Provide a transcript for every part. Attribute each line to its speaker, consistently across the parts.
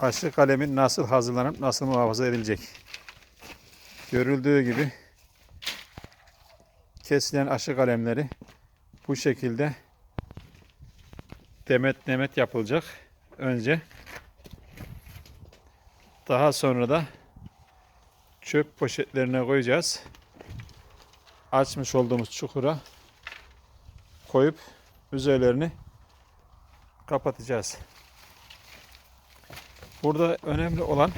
Speaker 1: aşı kalemin nasıl hazırlanıp nasıl muhafaza edilecek? Görüldüğü gibi kesilen aşı kalemleri bu şekilde demet demet yapılacak. Önce daha sonra da çöp poşetlerine koyacağız. Açmış olduğumuz çukura koyup üzerlerini kapatacağız. Burada önemli olan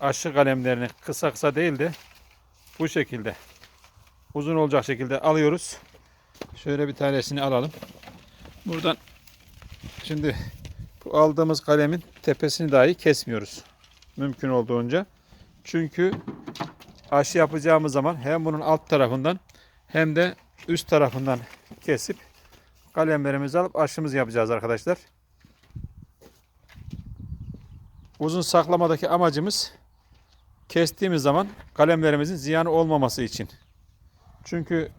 Speaker 1: aşı kalemlerini kısa kısa değil de bu şekilde uzun olacak şekilde alıyoruz. Şöyle bir tanesini alalım. Buradan şimdi bu aldığımız kalemin tepesini dahi kesmiyoruz. Mümkün olduğunca. Çünkü aşı yapacağımız zaman hem bunun alt tarafından hem de üst tarafından kesip kalemlerimizi alıp aşımızı yapacağız arkadaşlar. Uzun saklamadaki amacımız kestiğimiz zaman kalemlerimizin ziyanı olmaması için. Çünkü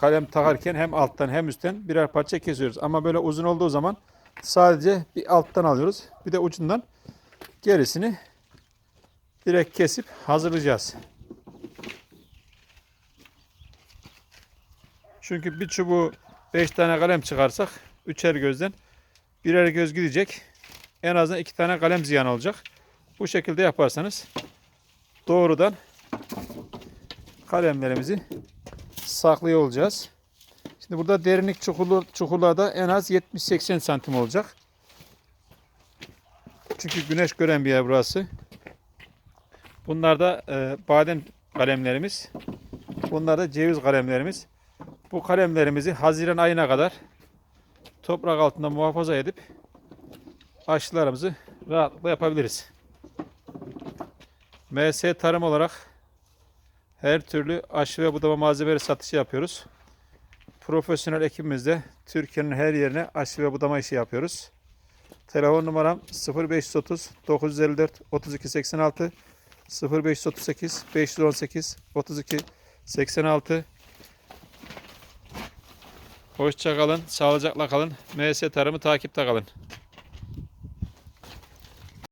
Speaker 1: kalem takarken hem alttan hem üstten birer parça kesiyoruz. Ama böyle uzun olduğu zaman sadece bir alttan alıyoruz. Bir de ucundan gerisini direkt kesip hazırlayacağız. Çünkü bir çubuğu 5 tane kalem çıkarsak üçer gözden birer göz gidecek. En azından iki tane kalem ziyan olacak. Bu şekilde yaparsanız doğrudan kalemlerimizi saklıyor olacağız. Şimdi burada derinlik çukurlu, çukurlarda en az 70-80 santim olacak. Çünkü güneş gören bir yer burası. Bunlar da e, badem kalemlerimiz. Bunlar da ceviz kalemlerimiz. Bu kalemlerimizi Haziran ayına kadar toprak altında muhafaza edip aşılarımızı rahatlıkla yapabiliriz. MS tarım olarak her türlü aşı ve budama malzemeleri satışı yapıyoruz. Profesyonel ekibimizde Türkiye'nin her yerine aşı ve budama işi yapıyoruz. Telefon numaram 0530 954 32 86 0538 518 32 86 Hoşça kalın, sağlıcakla kalın. MS Tarım'ı takipte kalın.